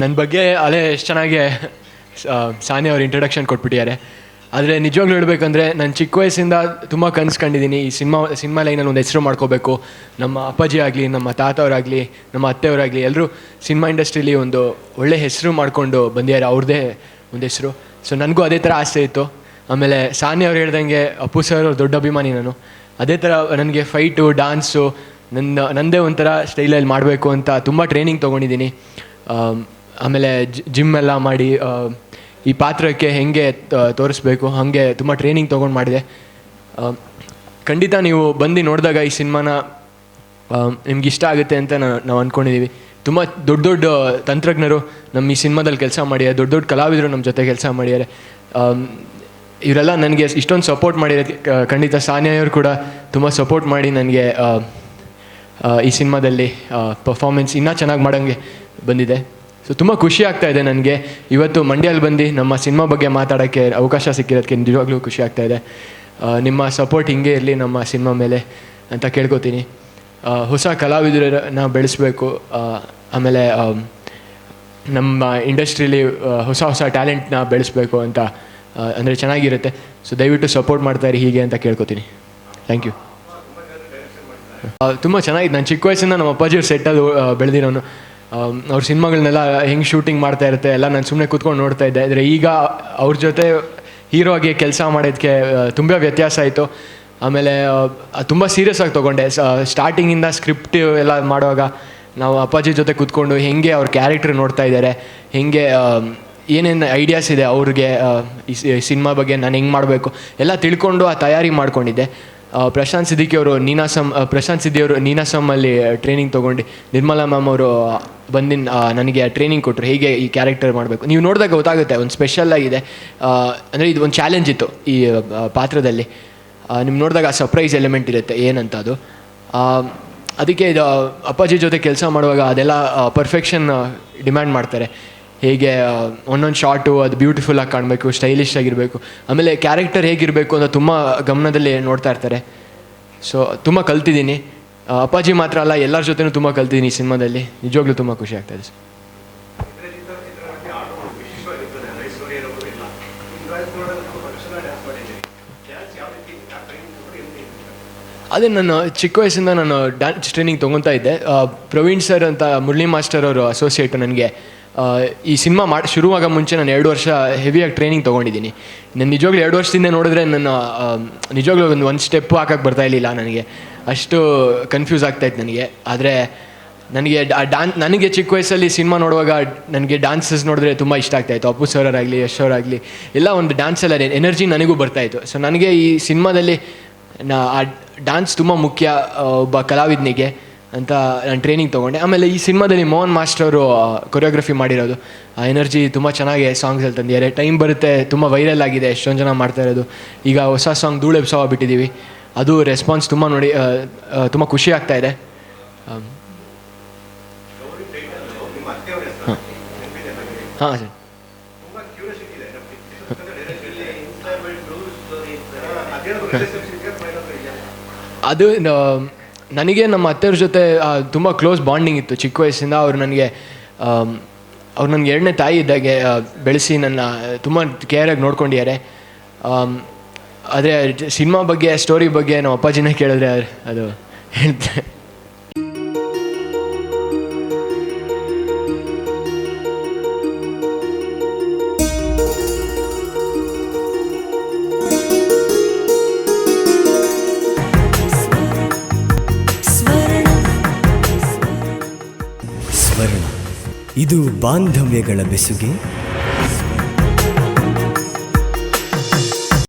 ನನ್ನ ಬಗ್ಗೆ ಅಲೆ ಎಷ್ಟು ಚೆನ್ನಾಗಿ ಸಾನೆ ಅವ್ರು ಇಂಟ್ರಡಕ್ಷನ್ ಕೊಟ್ಬಿಟ್ಟಿದ್ದಾರೆ. ಆದರೆ ನಿಜವಾಗ್ಲೂ ಹೇಳಬೇಕಂದ್ರೆ ನಾನು ಚಿಕ್ಕ ವಯಸ್ಸಿಂದ ತುಂಬ ಕನಸು ಕಂಡಿದ್ದೀನಿ. ಈ ಸಿನಿಮಾ ಸಿನಿಮಾ ಲೈನಲ್ಲಿ ಒಂದು ಹೆಸರು ಮಾಡ್ಕೋಬೇಕು. ನಮ್ಮ ಅಪ್ಪಾಜಿ ಆಗಲಿ, ನಮ್ಮ ತಾತವರಾಗಲಿ, ನಮ್ಮ ಅತ್ತೆಯವರಾಗಲಿ ಎಲ್ಲರೂ ಸಿನಿಮಾ ಇಂಡಸ್ಟ್ರೀಲಿ ಒಂದು ಒಳ್ಳೆ ಹೆಸರು ಮಾಡಿಕೊಂಡು ಬಂದಿದ್ದಾರೆ. ಅವ್ರದ್ದೇ ಒಂದು ಹೆಸರು. ಸೊ ನನಗೂ ಅದೇ ಥರ ಆಸೆ ಇತ್ತು. ಆಮೇಲೆ ಸಾನಿ ಅವ್ರು ಹೇಳ್ದಂಗೆ ಅಪ್ಪು ಸರ್ ಅವ್ರ ದೊಡ್ಡ ಅಭಿಮಾನಿ ನಾನು. ಅದೇ ಥರ ನನಗೆ ಫೈಟು ಡಾನ್ಸು ನನ್ನ ನನ್ನದೇ ಒಂಥರ ಸ್ಟೈಲಲ್ಲಿ ಮಾಡಬೇಕು ಅಂತ ತುಂಬ ಟ್ರೈನಿಂಗ್ ತೊಗೊಂಡಿದ್ದೀನಿ. ಆಮೇಲೆ ಜಿಮ್ ಎಲ್ಲ ಮಾಡಿ ಈ ಪಾತ್ರಕ್ಕೆ ಹೆಂಗೆ ತೋರಿಸ್ಬೇಕು, ಹಾಗೆ ತುಂಬ ಟ್ರೈನಿಂಗ್ ತೊಗೊಂಡು ಮಾಡಿದೆ. ಖಂಡಿತ ನೀವು ಬಂದು ನೋಡಿದಾಗ ಈ ಸಿನಿಮಾನ ನಿಮ್ಗೆ ಇಷ್ಟ ಆಗುತ್ತೆ ಅಂತ ನಾವು ಅಂದ್ಕೊಂಡಿದ್ದೀವಿ ತುಂಬ ದೊಡ್ಡ ದೊಡ್ಡ ತಂತ್ರಜ್ಞರು ನಮ್ಮ ಈ ಸಿನಿಮಾದಲ್ಲಿ ಕೆಲಸ ಮಾಡಿದ್ದಾರೆ ದೊಡ್ಡ ದೊಡ್ಡ ಕಲಾವಿದರು ನಮ್ಮ ಜೊತೆ ಕೆಲಸ ಮಾಡಿದ್ದಾರೆ ಇವರೆಲ್ಲ ನನಗೆ ಇಷ್ಟೊಂದು ಸಪೋರ್ಟ್ ಮಾಡಿರೋದು ಕ- ಖಂಡಿತ ಸಾನಿಯವರು ಕೂಡ ತುಂಬ ಸಪೋರ್ಟ್ ಮಾಡಿ ನನಗೆ ಈ ಸಿನಿಮಾದಲ್ಲಿ ಪರ್ಫಾರ್ಮೆನ್ಸ್ ಇನ್ನೂ ಚೆನ್ನಾಗಿ ಮಾಡೋಂಗೆ ಬಂದಿದೆ. ಸೊ ತುಂಬ ಖುಷಿ ಆಗ್ತಾ ಇದೆ ನನಗೆ. ಇವತ್ತು ಮಂಡ್ಯಲ್ಲಿ ಬಂದು ನಮ್ಮ ಸಿನಿಮಾ ಬಗ್ಗೆ ಮಾತಾಡೋಕ್ಕೆ ಅವಕಾಶ ಸಿಕ್ಕಿರೋದಕ್ಕೆ ನಿಜವಾಗ್ಲೂ ಖುಷಿ ಆಗ್ತಾ ಇದೆ. ನಿಮ್ಮ ಸಪೋರ್ಟ್ ಹಿಂಗೆ ಇರಲಿ ನಮ್ಮ ಸಿನಿಮಾ ಮೇಲೆ ಅಂತ ಕೇಳ್ಕೊತೀನಿ. ಹೊಸ ಕಲಾವಿದರನ್ನ ಬೆಳೆಸಬೇಕು. ಆಮೇಲೆ ಆಮ್, ನಮ್ಮ ಇಂಡಸ್ಟ್ರೀಲಿ ಹೊಸ ಹೊಸ ಟ್ಯಾಲೆಂಟ್ನ ಬೆಳೆಸಬೇಕು ಅಂತ ಅಂದರೆ ಚೆನ್ನಾಗಿರುತ್ತೆ. ಸೊ ದಯವಿಟ್ಟು ಸಪೋರ್ಟ್ ಮಾಡ್ತಾರೆ ಹೀಗೆ ಅಂತ ಕೇಳ್ಕೊತೀನಿ. ಥ್ಯಾಂಕ್ ಯು ತುಂಬ ಚೆನ್ನಾಗಿದೆ. ನಾನು ಚಿಕ್ಕ ವಯಸ್ಸಿಂದ ನಮ್ಮ ಅಪ್ಪಾಜಿಯವ್ರ ಸೆಟ್ಟಲ್ಲಿ ಬೆಳೆದಿರೋನು. ಅವ್ರ ಸಿನಿಮಾಗಳನ್ನೆಲ್ಲ ಹೆಂಗೆ ಶೂಟಿಂಗ್ ಮಾಡ್ತಾ ಇರುತ್ತೆ, ಎಲ್ಲ ನಾನು ಸುಮ್ಮನೆ ಕೂತ್ಕೊಂಡು ನೋಡ್ತಾ ಇದ್ದೆ. ಆದರೆ ಈಗ ಅವ್ರ ಜೊತೆ ಹೀರೋ ಆಗಿ ಕೆಲಸ ಮಾಡೋದಕ್ಕೆ ತುಂಬ ವ್ಯತ್ಯಾಸ ಆಯಿತು. ಆಮೇಲೆ ತುಂಬ ಸೀರಿಯಸ್ ಆಗಿ ತೊಗೊಂಡೆ. ಸ್ಟಾರ್ಟಿಂಗಿಂದ ಸ್ಕ್ರಿಪ್ಟ್ ಎಲ್ಲ ಮಾಡುವಾಗ ನಾವು ಅಪ್ಪಾಜಿ ಜೊತೆ ಕೂತ್ಕೊಂಡು ಹೆಂಗೆ ಅವ್ರ ಕ್ಯಾರೆಕ್ಟ್ರ್ ನೋಡ್ತಾ ಇದ್ದಾರೆ ಹೆಂಗೆ ಏನೇನು ಐಡಿಯಾಸ್ ಇದೆ ಅವ್ರಿಗೆ ಈ ಸಿನಿಮಾ ಬಗ್ಗೆ ನಾನು ಹೆಂಗೆ ಮಾಡಬೇಕು, ಎಲ್ಲ ತಿಳ್ಕೊಂಡು ಆ ತಯಾರಿ ಮಾಡ್ಕೊಂಡಿದ್ದೆ. ಪ್ರಶಾಂತ್ ಸಿದ್ದಿಕಿ ಅವರು ನೀನಾಸಮ್ ಪ್ರಶಾಂತ್ ಸಿದ್ದಿ ಅವರು ನೀನಾಸಮ್ಮಲ್ಲಿ ಟ್ರೈನಿಂಗ್ ತೊಗೊಂಡು ನಿರ್ಮಲಾ ಮ್ಯಾಮ್ ಅವರು ಬಂದಿನ ನನಗೆ ಟ್ರೈನಿಂಗ್ ಕೊಟ್ಟರು ಹೇಗೆ ಈ ಕ್ಯಾರೆಕ್ಟರ್ ಮಾಡಬೇಕು? ನೀವು ನೋಡಿದಾಗ ಗೊತ್ತಾಗುತ್ತೆ, ಒಂದು ಸ್ಪೆಷಲ್ ಆಗಿದೆ. ಅಂದರೆ ಇದು ಒಂದು ಚಾಲೆಂಜ್ ಇತ್ತು ಈ ಪಾತ್ರದಲ್ಲಿ. ನಿಮ್ಗೆ ನೋಡಿದಾಗ ಆ ಸರ್ಪ್ರೈಸ್ ಎಲಿಮೆಂಟ್ ಇರುತ್ತೆ ಏನಂತ ಅದು ಅದಕ್ಕೆ ಇದು ಅಪ್ಪಾಜಿ ಜೊತೆ ಕೆಲಸ ಮಾಡುವಾಗ ಅದೆಲ್ಲ ಪರ್ಫೆಕ್ಷನ್ ಡಿಮ್ಯಾಂಡ್ ಮಾಡ್ತಾರೆ. ಹೇಗೆ ಒಂದೊಂದು ಶಾರ್ಟು ಅದು ಬ್ಯೂಟಿಫುಲ್ ಆಗಿ ಕಾಣಬೇಕು ಸ್ಟೈಲಿಶ್ ಆಗಿರಬೇಕು. ಆಮೇಲೆ ಕ್ಯಾರೆಕ್ಟರ್ ಹೇಗಿರಬೇಕು ಅಂತ ತುಂಬ ಗಮನದಲ್ಲಿ ನೋಡ್ತಾ ಇರ್ತಾರೆ. ಸೊ ತುಂಬ ಕಲ್ತಿದ್ದೀನಿ. ಅಪ್ಪಾಜಿ ಮಾತ್ರ ಅಲ್ಲ, ಎಲ್ಲರ ಜೊತೆನೂ ತುಂಬ ಕಲ್ತಿದ್ದೀನಿ ಈ ಸಿನಿಮಾದಲ್ಲಿ. ನಿಜವಾಗ್ಲೂ ತುಂಬ ಖುಷಿ ಆಗ್ತಾ ಇದೆ. ಸರ್ ಅದೇ ನಾನು ಚಿಕ್ಕ ವಯಸ್ಸಿಂದ ನಾನು ಡ್ಯಾನ್ಸ್ ಟ್ರೈನಿಂಗ್ ತೊಗೊತಾ ಇದ್ದೆ. ಪ್ರವೀಣ್ ಸರ್ ಅಂತ ಮುರಳಿ ಮಾಸ್ಟರ್ ಅವರು ಅಸೋಸಿಯೇಟ್ ನನಗೆ ಈ ಸಿನಿಮಾ ಮಾಡಿ, ಶುರುವಾಗ ಮುಂಚೆ ನಾನು ಎರಡು ವರ್ಷ ಹೆವಿಯಾಗಿ ಟ್ರೈನಿಂಗ್ ತೊಗೊಂಡಿದ್ದೀನಿ. ನಾನು ನಿಜವಾಗ್ಲೂ ಎರಡು ವರ್ಷದಿಂದ ನೋಡಿದ್ರೆ ನನ್ನ ನಿಜವಾಗ್ಲೂ ಒಂದು ಒಂದು ಸ್ಟೆಪ್ ಹಾಕಕ್ಕೆ ಬರ್ತಾ ಇರಲಿಲ್ಲ ನನಗೆ. ಅಷ್ಟು ಕನ್ಫ್ಯೂಸ್ ಆಗ್ತಾಯಿತ್ತು ನನಗೆ. ಆದರೆ ನನಗೆ ಡಾನ್ಸ್ ನನಗೆ ಚಿಕ್ಕ ವಯಸ್ಸಲ್ಲಿ ಸಿನಿಮಾ ನೋಡುವಾಗ ನನಗೆ ಡ್ಯಾನ್ಸಸ್ ನೋಡಿದ್ರೆ ತುಂಬ ಇಷ್ಟ ಆಗ್ತಾಯಿತ್ತು ಅಪ್ಪು ಸರ್ ಆಗಲಿ ಯಶ್ ಅವರಾಗಲಿ ಎಲ್ಲ ಒಂದು ಡ್ಯಾನ್ಸೆಲ್ಲ ಎನರ್ಜಿ ನನಗೂ ಬರ್ತಾಯಿತ್ತು ಸೊ ನನಗೆ ಈ ಸಿನಿಮಾದಲ್ಲಿ ನಾ ಆ ಡ್ಯಾನ್ಸ್ ತುಂಬ ಮುಖ್ಯ ಆ, ಒಬ್ಬ ಕಲಾವಿದನಿಗೆ ಅಂತ ನಾನು ಟ್ರೈನಿಂಗ್ ತೊಗೊಂಡೆ. ಆಮೇಲೆ ಈ ಸಿನಿಮಾದಲ್ಲಿ ಮೋಹನ್ ಮಾಸ್ಟರ್ ಅವರು ಕೊರಿಯೋಗ್ರಫಿ ಮಾಡಿರೋದು. ಆ ಎನರ್ಜಿ ತುಂಬ ಚೆನ್ನಾಗಿ ಸಾಂಗ್ಸಲ್ಲಿ ತಂದಿದ್ದಾರೆ. ಟೈಮ್ ಬರುತ್ತೆ ತುಂಬ ವೈರಲ್ ಆಗಿದೆ ಎಷ್ಟೊಂದು ಜನ ಮಾಡ್ತಾ ಇರೋದು. ಈಗ ಹೊಸ ಸಾಂಗ್ ಧೂಳೆಬ್ಸವ ಬಿಟ್ಟಿದ್ದೀವಿ. ಅದು ರೆಸ್ಪಾನ್ಸ್ ತುಂಬ ನೋಡಿ ತುಂಬ ಖುಷಿ ಆಗ್ತಾ ಇದೆ. ಹಾಂ. ಸರ್. ಅದು ನನಗೆ ನಮ್ಮ ಅತ್ತೆಯವ್ರ ಜೊತೆ ತುಂಬ ಕ್ಲೋಸ್ ಬಾಂಡಿಂಗ್ ಇತ್ತು. ಚಿಕ್ಕ ವಯಸ್ಸಿಂದ ಅವರು ನನಗೆ ಅವ್ರು ನನಗೆ ಎರಡನೇ ತಾಯಿ ಇದ್ದಾಗೆ ಬೆಳೆಸಿ ನನ್ನ ತುಂಬ ಕೇರಾಗಿ ನೋಡ್ಕೊಂಡಿದ್ದಾರೆ. ಆದರೆ ಸಿನಿಮಾ ಬಗ್ಗೆ ಸ್ಟೋರಿ ಬಗ್ಗೆ ನಮ್ಮ ಅಪ್ಪಾಜಿನ ಕೇಳಿದ್ರೆ ಅದು ಹೇಳ್ತಾರೆ. ಇದು ಬಾಂಧವ್ಯಗಳ ಬೆಸುಗೆ.